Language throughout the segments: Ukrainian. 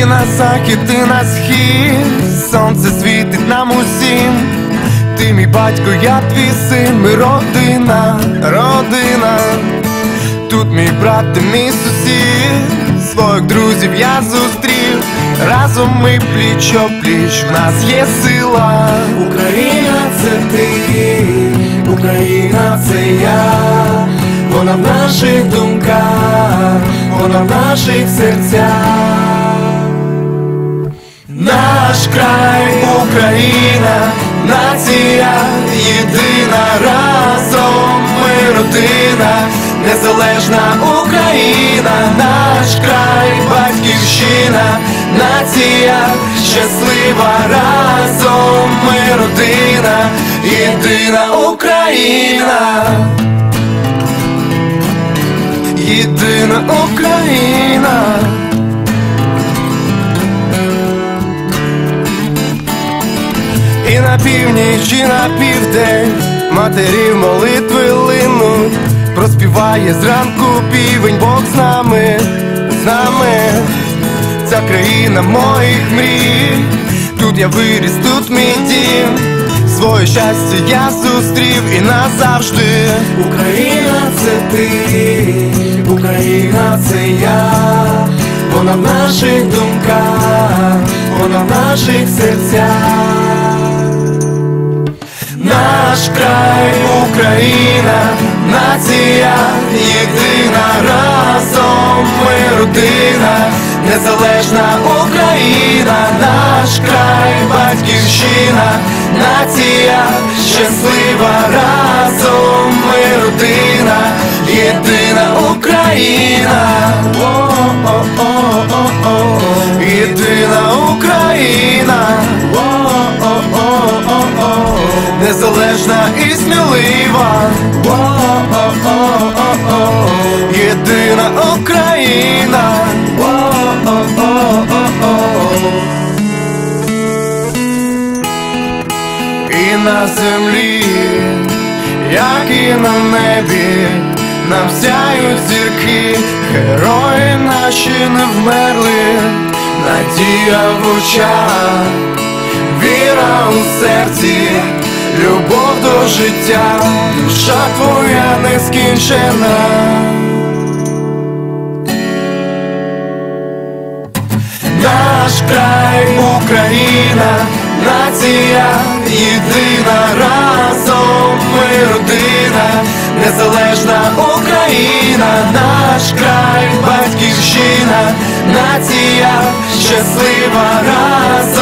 І на захід, і на схід, сонце світить нам усім. Ти мій батько, я твій син, ми родина, родина. Тут мій брат, ти мій сусід, своїх друзів я зустрів. Разом ми пліч пліч, в нас є сила. Україна це ти, Україна це я, вона в наших думках, вона в наших серцях. Наш край, Україна, нація єдина, разом ми родина, незалежна Україна, наш край, батьківщина, нація щаслива, разом ми родина, єдина Україна, єдина Україна. На північ, і на південь. Матерів молитви линуть, проспіває зранку півень, Бог з нами, з нами, ця країна моїх мрій, тут я виріс, тут мій дім, своє щастя я зустрів і назавжди. Україна це ти, Україна це я, вона в наших думках, вона в наших серцях. Наш край, Україна, нація єдина, разом ми родина, незалежна Україна, наш край, батьківщина, нація щаслива, разом ми родина, єдина Україна, Незалежна і смілива, О-о-о-о-о. єдина Україна. О-о-о-о-о. І на землі, як і на небі, нам сяють зірки, герої наші не вмерли, надія в очах, віра у серці, любов до життя, душа твоя нескінчена. Наш край, Україна, нація єдина, разом ми родина, незалежна Україна, наш край, батьківщина, нація щаслива, разом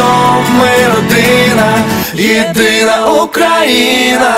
єдина Україна.